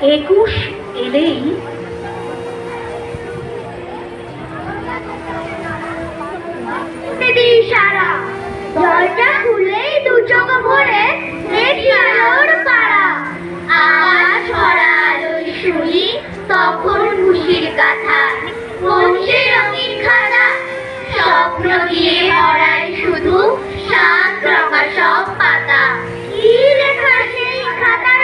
একুশ এলেই সারা। খুলেই দু চোখ ভরে দেখি পাড়া। ভরা আলোয় শুনি তখন খুশির কথা। কোন রঙিন খাতা, স্বপ্ন দিয়ে ভরাই শুধু সাত রঙা সব পাতা। কি লেখা সেই খাতার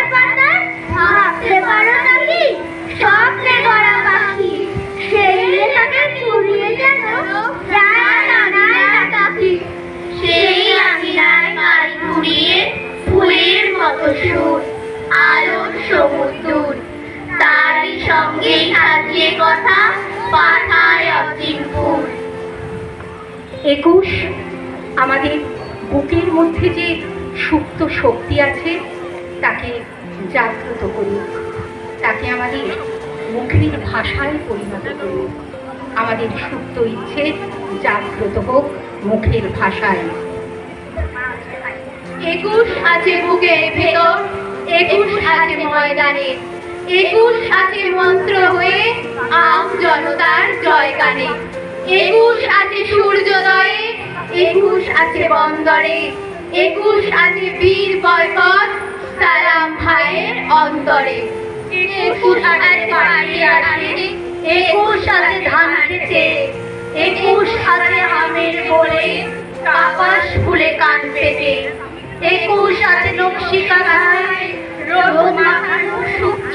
কথা পাঠায় একুশ আমাদের বুকের মধ্যে যে সুপ্ত শক্তি আছে তাকে জাগ্রত করুক তাকে আমাদের মুখের ভাষায় পরিণত করুক আমাদের সুপ্ত ইচ্ছে জাগ্রত হোক মুখের ভাষায়। একুশ আছে বুকের ভেতর একুশ আছে ময়দানে। একুশ আছে মন্ত্র হয়ে আম জনতার জয়গানে একুশ আছে সূর্যোদয়ে, একুশ আছে বন্দরে, একুশ আছে বীর বয়কট সালাম ভাইয়ের অন্তরে। একুশ আছে বাড়ি একুশ আছে আমের বলে কাপাস ফুলে কান পেতে। একুশ আছে নকশিকা গায়ে রোদ মাখানো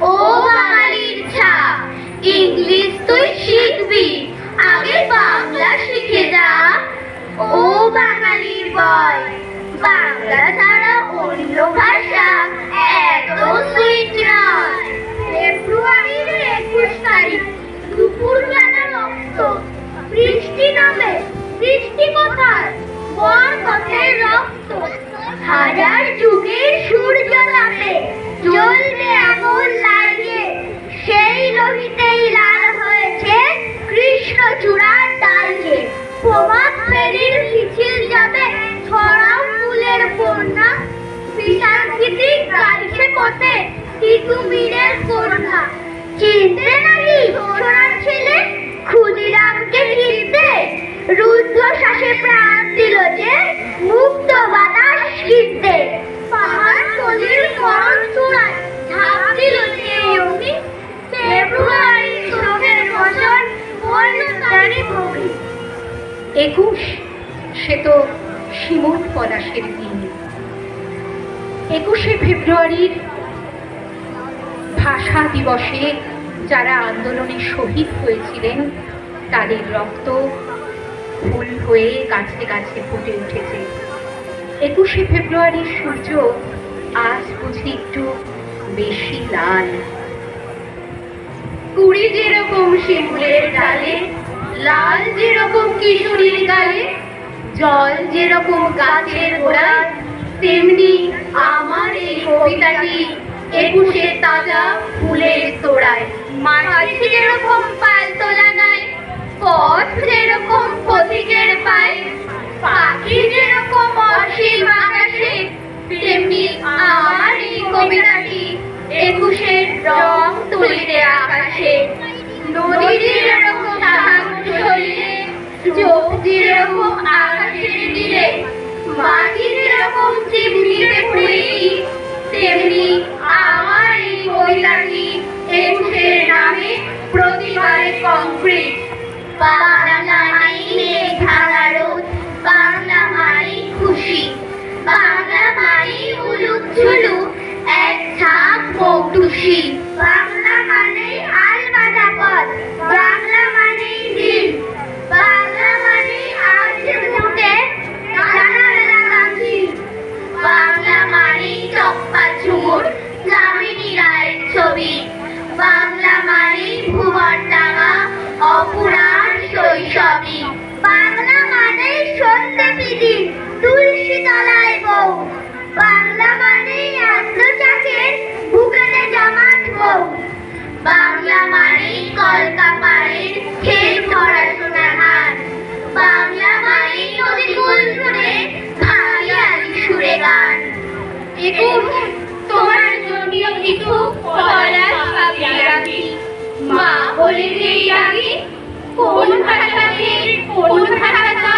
ও পথে তিতুমিরের চিনতে নাকি সোনার ছেলে? ক্ষুদিরামকে রুদ্র শ্বাসে প্রাণ দিল যে, মুক্ত বাতাস কিনতে। পাহাড় ঝাঁপ দিল অগ্নি। ফেব্রুয়ারি বছর একুশ, সে তো শিমুল পলাশের দিন। একুশে ফেব্রুয়ারির ভাষা দিবসে যারা আন্দোলনে শহীদ হয়েছিলেন, তাদের রক্ত ফুল হয়ে গাছে গাছে ফুটে উঠেছে। একুশে ফেব্রুয়ারির সূর্য আজ বুঝি একটু বেশি লাল। কুড়ি যেরকম শিমুলের ডালে, লাল যেরকম কিশোরীর গালে, জল যেরকম গাছের গোড়ায় তেমনি আমার এই কবিতাটি একুশে তাজা ফুলের তোড়ায়। মাটি যেরকম পাল তোলা নাই, পথ যেরকম পায়, পাখি যেরকম অসীম আকাশে তেমনি আমার এই কবিতাটি একুশের রং তুলিতে আকাশে। নদী যেরকম চোখ যেরকম দিলে, মাটি যেরকম চিমনিতে পুরি তেমনি আমার এই কবিতাটি একুশের নামে প্রতিবারে কংক্রিট শৈশবই বাংলা মানেই সত্যি পিদি তুলসী তলায় বউ। বাংলা মানেই আত্মচাকের বুকেতে জামাত বউ। বাংলা মানেই কলকাপাড়ের খেল পড়াশোনার হার। বাংলা মানেই নদীকুল সুরে ভারিয়ালি সুরে গান। তোমার জন্য কিছু ভাবিয়ে রাখি মা বলে যেই রাখি কোন ভাষাতে কোন ভাষাটা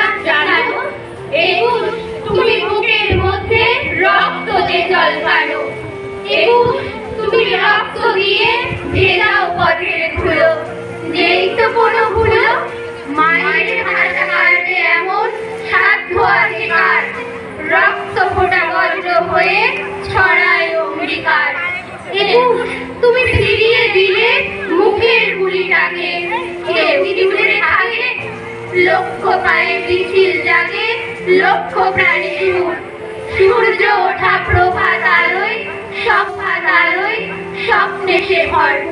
গুলিটাকে কেউ কি দূরে থাকে লক্ষ পায়ে মিছিল জাগে, লক্ষ প্রাণী সুর সূর্য ওঠা প্রভাত আলোয় সভাত আলোয়, স্বপ্নে সে ভরপুর